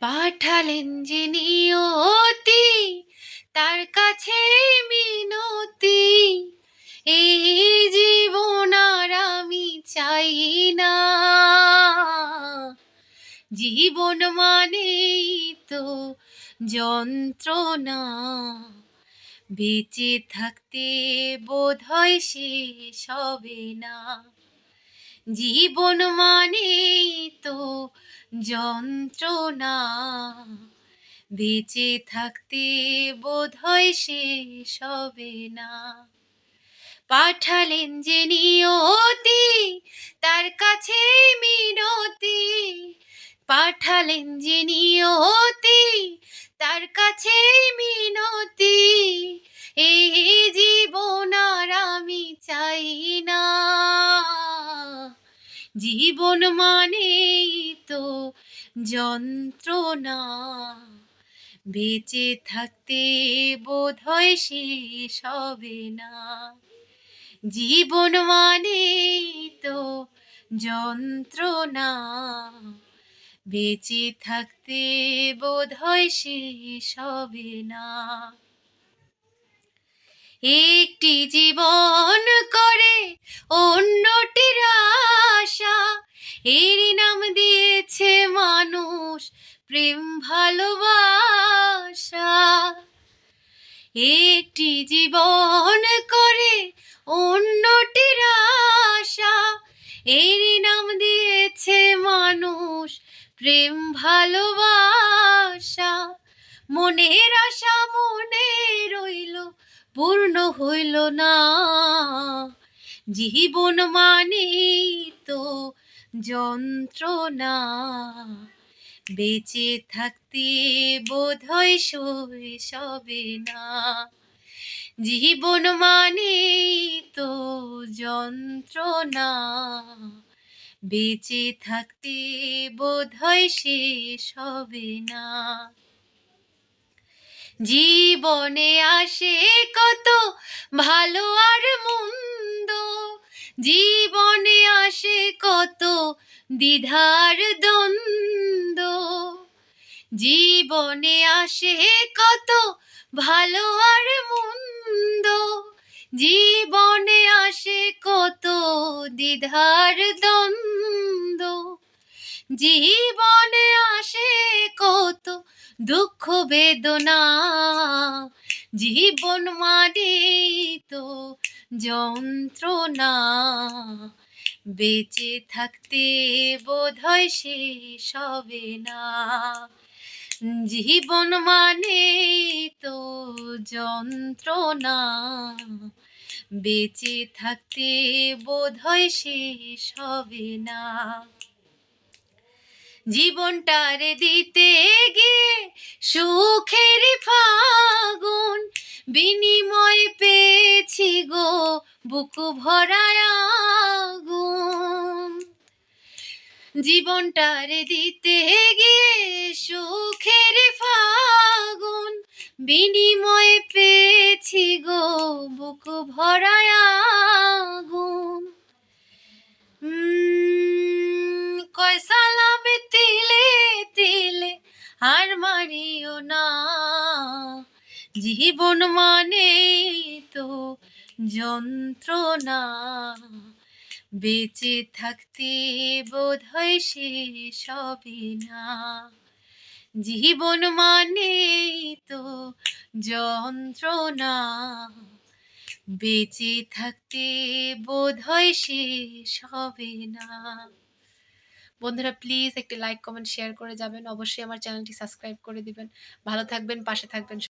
পাঠালেন যে নিয়তি তার কাছে মিনতি। এই জীবন আর আমি চাই না। জীবন মানেই তো যন্ত্রণা। বেঁচে থাকতে বোধ হয় শেষ হবে না। জীবন মানে তো যন্ত্রণা। বেঁচে থাকতে বোধ হয় শেষ হবে না। পাঠালেন যে নিয়তি, তার কাছে মিনতি। পাঠালেন যে নিয়তি, তার কাছে মিনতি জীবন মানেই তো যন্ত্রণা। বেঁচে থাকতে বোধ হয় শেষ হবে না। জীবন মানেই তো যন্ত্রণা। বেঁচে থাকতে বোধ হয় শেষ হবে না। একটি জীবন করে অন্যটির আশা এরই নাম দিয়েছে মানুষ প্রেম ভালোবাসা। একটি জীবন করে অন্যটির আশা, এরই নাম দিয়েছে মানুষ প্রেম ভালোবাসা। মনের আশা মনে রইল, পূর্ণ হইল না। জীবন মানে তো যন্ত্রণা। বেঁচে থাকতে বোধ হয় শৈশবে না। জীবন মানে তো যন্ত্রণা। বেঁচে থাকতে বোধ হয় শেষ হবে না। জীবনে আসে কত ভালো আর মন্দ জীবনে আসে কত দ্বিধার দ্বন্দ্ব। জীবনে আসে কত ভালো আর মন্দ। জীবনে আসে কত দ্বিধার দ্বন্দ্ব। জীবনে আসে কত দুঃখ বেদনা। জীবন মানে তো যন্ত্রণা। বেঁচে থাকতে বোধ হয় শেষ হবে না। জীবন মানে তো যন্ত্রণা। বেঁচে থাকতে বোধ হয় শেষ হবে না। জীবনটারে দিতে গিয়ে সুখের ফাগুন বিনিময় পেয়েছি গো। বুকু ভরায় আগুন। জীবনটারে দিতে গিয়ে সুখের ফাগুন। বিনিময় পেয়েছি গো বুকু ভরায় আগুন। কয় তিলে তিলে আর মারিও না। জীবন মানে তো যন্ত্রণা। বেঁচে থাকতে বোধ হয় শেষ হবে না। জীবন মানে তো যন্ত্রণা। বেঁচে থাকতে বোধ হয় শেষ হবে না। বন্ধুরা প্লিজ একটি লাইক কমেন্ট শেয়ার করে যাবেন। অবশ্যই আমার চ্যানেলটি সাবস্ক্রাইব করে দিবেন। ভালো থাকবেন, পাশে থাকবেন।